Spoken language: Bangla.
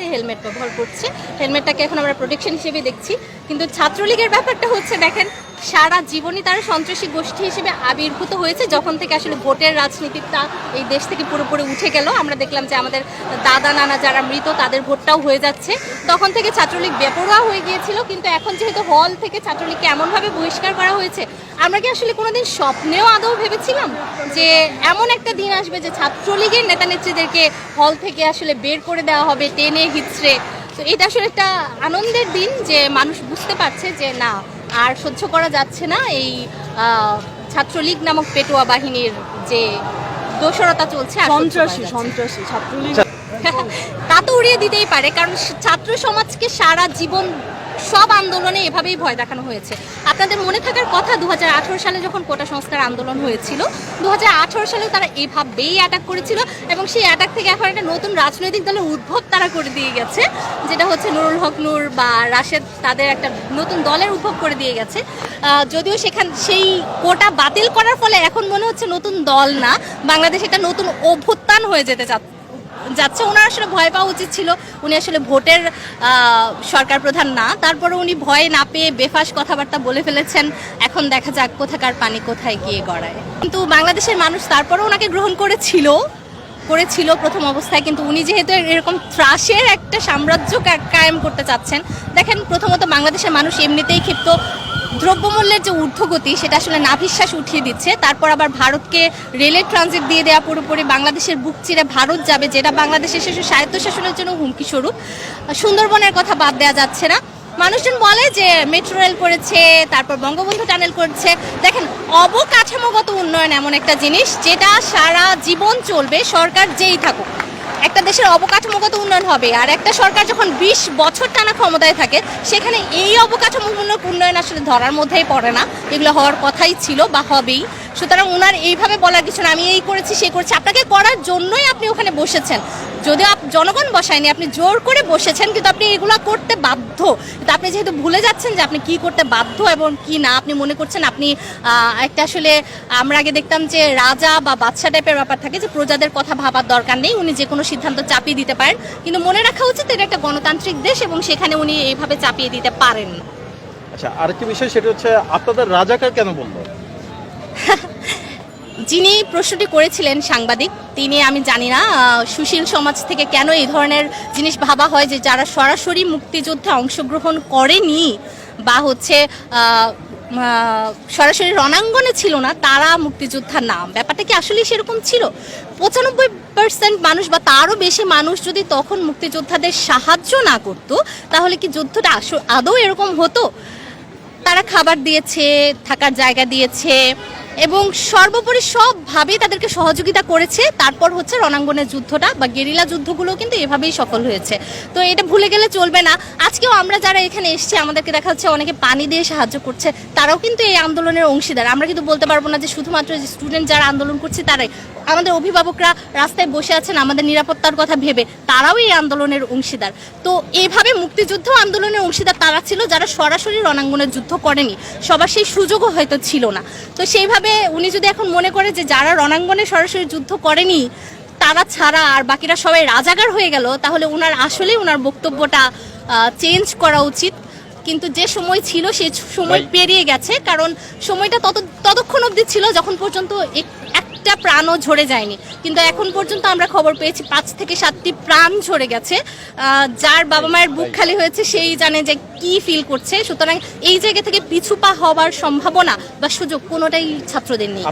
মুহূর্তে হেলমেট ব্যবহার করছে। হেলমেটটাকে এখন আমরা প্রোটেকশন হিসেবে দেখছি। কিন্তু ছাত্রলীগের ব্যাপারটা হচ্ছে, দেখেন সারা জীবনই তারা সন্ত্রাসী গোষ্ঠী হিসেবে আবির্ভূত হয়েছে যখন থেকে আসলে ভোটের রাজনীতিটা এই দেশ থেকে পুরোপুরি উঠে গেল। আমরা দেখলাম যে আমাদের দাদা, নানা যারা মৃত তাদের ভোটটাও হয়ে যাচ্ছে। তখন থেকে ছাত্রলীগ বেপরোয়া হয়ে গিয়েছিল, কিন্তু এখন যেহেতু হল থেকে ছাত্রলীগকে এমনভাবে বহিষ্কার করা হয়েছে, আমরা কি আসলে কোনোদিন স্বপ্নেও আদৌ ভেবেছিলাম যে এমন একটা দিন আসবে যে ছাত্রলীগের নেতা নেত্রীদেরকে হল থেকে আসলে বের করে দেওয়া হবে টেনে হিচড়ে? তো এটা আসলে একটা আনন্দের দিন যে মানুষ বুঝতে পারছে যে না আর সহ্য করা যাচ্ছে না এই ছাত্রলীগ নামক পেটোয়া বাহিনীর যে দোষরতা চলছে সন্ত্রাসী। সন্ত্রাসী ছাত্রলীগ তা তো উড়িয়ে দিতেই পারে কারণ ছাত্র সমাজকে সারা জীবন সব আন্দোলনে এভাবেই ভয় দেখানো হয়েছে। আপনাদের মনে থাকার কথা দু হাজার আঠারো সালে যখন কোটা সংস্কার আন্দোলন হয়েছিল দু হাজার আঠারো সালে তারা এভাবেই অ্যাটাক করেছিল এবং সেই অ্যাটাক থেকে এখন একটা নতুন রাজনৈতিক দলের উদ্ভব তারা করে দিয়ে গেছে, যেটা হচ্ছে নুরুল হক নূর বা রাশেদ তাদের একটা নতুন দলের উদ্ভব করে দিয়ে গেছে। যদিও সেখান, সেই কোটা বাতিল করার ফলে এখন মনে হচ্ছে নতুন দল না, বাংলাদেশ একটা নতুন অভ্যুত্থান হয়ে যেতে চাচ্ছে যাচ্ছে। ওনার আসলে ভয় পাওয়া উচিত ছিল। উনি আসলে ভোটের সরকার প্রধান না। তারপরে উনি ভয় না পেয়ে বেফাস কথাবার্তা বলে ফেলেছেন। এখন দেখা যাক কোথাকার পানি কোথায় গিয়ে গড়ায়। কিন্তু বাংলাদেশের মানুষ তারপরে ওনাকে গ্রহণ করেছিল। করেছিল প্রথম অবস্থায়। কিন্তু উনি যেহেতু এরকম ত্রাসের একটা সাম্রাজ্য কায়েম করতে চাচ্ছেন, দেখেন প্রথমত বাংলাদেশের মানুষ এমনিতেই ক্ষিপ্ত। দ্রব্যমূল্যের যে ঊর্ধ্বগতি, সেটা আসলে নাভিশ্বাস উঠিয়ে দিচ্ছে। তারপর আবার ভারতকে রেলের ট্রানজিট দিয়ে দেওয়া পুরোপুরি বাংলাদেশের বুক চিরে ভারত যাবে, যেটা বাংলাদেশের শেষে স্বায়ত্তশাসনের জন্য হুমকি স্বরূপ। সুন্দরবনের কথা বাদ দেওয়া যাচ্ছে না। মানুষজন বলে যে মেট্রো রেল করেছে, তারপর বঙ্গবন্ধু টানেল করছে। দেখেন, অবকাঠামোগত উন্নয়ন এমন একটা জিনিস, যেটা সারা জীবন চলবে, সরকার যেই থাকুক। একটা দেশের অবকাঠামোগত উন্নয়ন হবে, আর একটা সরকার যখন বিশ বছর টানা ক্ষমতায় থাকে, সেখানে এই অবকাঠামো উন্নয়ন আসলে ধরার মধ্যেই পড়ে না। এগুলো হওয়ার কথাই ছিল বা হবেই। সুতরাং ওনার এইভাবে বলার কিছু না আমি এই করেছি সে করছি। আপনাকে করার জন্যই আপনি ওখানে বসেছেন। যদিও আপ- জনগণ বসায়নি আপনি জোর করে বসেছেন কিন্তু আপনি এগুলো করতে বাধ্য। কিন্তু আপনি যেহেতু ভুলে যাচ্ছেন যে আপনি কি করতে বাধ্য এবং কি না আপনি মনে করছেন আপনি একটা আসলে আমরা আগে দেখতাম যে রাজা বা বাদশা টাইপের ব্যাপার থাকে যে প্রজাদের কথা ভাবার দরকার নেই উনি যে কোনো সিদ্ধান্ত চাপিয়ে দিতে পারেন। কিন্তু মনে রাখা উচিত এটা একটা গণতান্ত্রিক দেশ এবং সেখানে উনি এইভাবে চাপিয়ে দিতে পারেন। আচ্ছা আরেকটি বিষয় সেটা হচ্ছে আপনাদের রাজাকার কেন বলল যিনি প্রশ্নটি করেছিলেন সাংবাদিক, তিনি, আমি জানি না সুশীল সমাজ থেকে কেন এই ধরনের জিনিস ভাবা হয় যে যারা সরাসরি মুক্তিযুদ্ধে অংশগ্রহণ করেনি বা হচ্ছে সরাসরি রণাঙ্গনে ছিল না, তারা মুক্তিযোদ্ধার নাম। ব্যাপারটা কি আসলে সেরকম ছিল? পঁচানব্বই পার্সেন্ট মানুষ বা তারও বেশি মানুষ যদি তখন মুক্তিযোদ্ধাদের সাহায্য না করতো, তাহলে কি যুদ্ধটা আদৌ এরকম হতো? তারা খাবার দিয়েছে, থাকার জায়গা দিয়েছে এবং সর্বোপরি সবভাবেই তাদেরকে সহযোগিতা করেছে। তারপর হচ্ছে রণাঙ্গনের যুদ্ধটা বা গেরিলা যুদ্ধগুলো কিন্তু এভাবেই সফল হয়েছে। তো এটা ভুলে গেলে চলবে না। আজকেও আমরা যারা এখানে এসেছি, আমাদেরকে দেখা যাচ্ছে অনেকে পানি দিয়ে সাহায্য করছে। তারাও কিন্তু এই আন্দোলনের অংশীদার। আমরা কিন্তু বলতে পারব না যে শুধুমাত্র স্টুডেন্ট যারা আন্দোলন করছে, তারাই। আমাদের অভিভাবকরা রাস্তায় বসে আছেন আমাদের নিরাপত্তার কথা ভেবে তারাও এই আন্দোলনের অংশীদার। তো এইভাবে মুক্তিযুদ্ধ আন্দোলনের অংশীদার তারা ছিল যারা সরাসরি রণাঙ্গনের যুদ্ধ করেনি। সবার সেই সুযোগও হয়তো ছিল না। তো সেইভাবে উনি যদি এখন মনে করে যে যারা রণাঙ্গনে সরাসরি যুদ্ধ করেনি তারা ছাড়া আর বাকিরা সবাই রাজাগার হয়ে গেল তাহলে ওনার আসলেই ওনার বক্তব্যটা চেঞ্জ করা উচিত। কিন্তু যে সময় ছিল সে সময় পেরিয়ে গেছে কারণ সময়টা তত ততক্ষণ অবধি ছিল যখন পর্যন্ত একটা প্রাণও ঝরে যায়নি। কিন্তু এখন পর্যন্ত আমরা খবর পেয়েছি পাঁচ থেকে সাতটি প্রাণ ঝরে গেছে। যার বাবা মায়ের বুক খালি হয়েছে সেই জানে যে কি ফিল করছে। সুতরাং এই জায়গা থেকে পিছু পা হওয়ার সম্ভাবনা বা সুযোগ কোনোটাই ছাত্রদের নেই।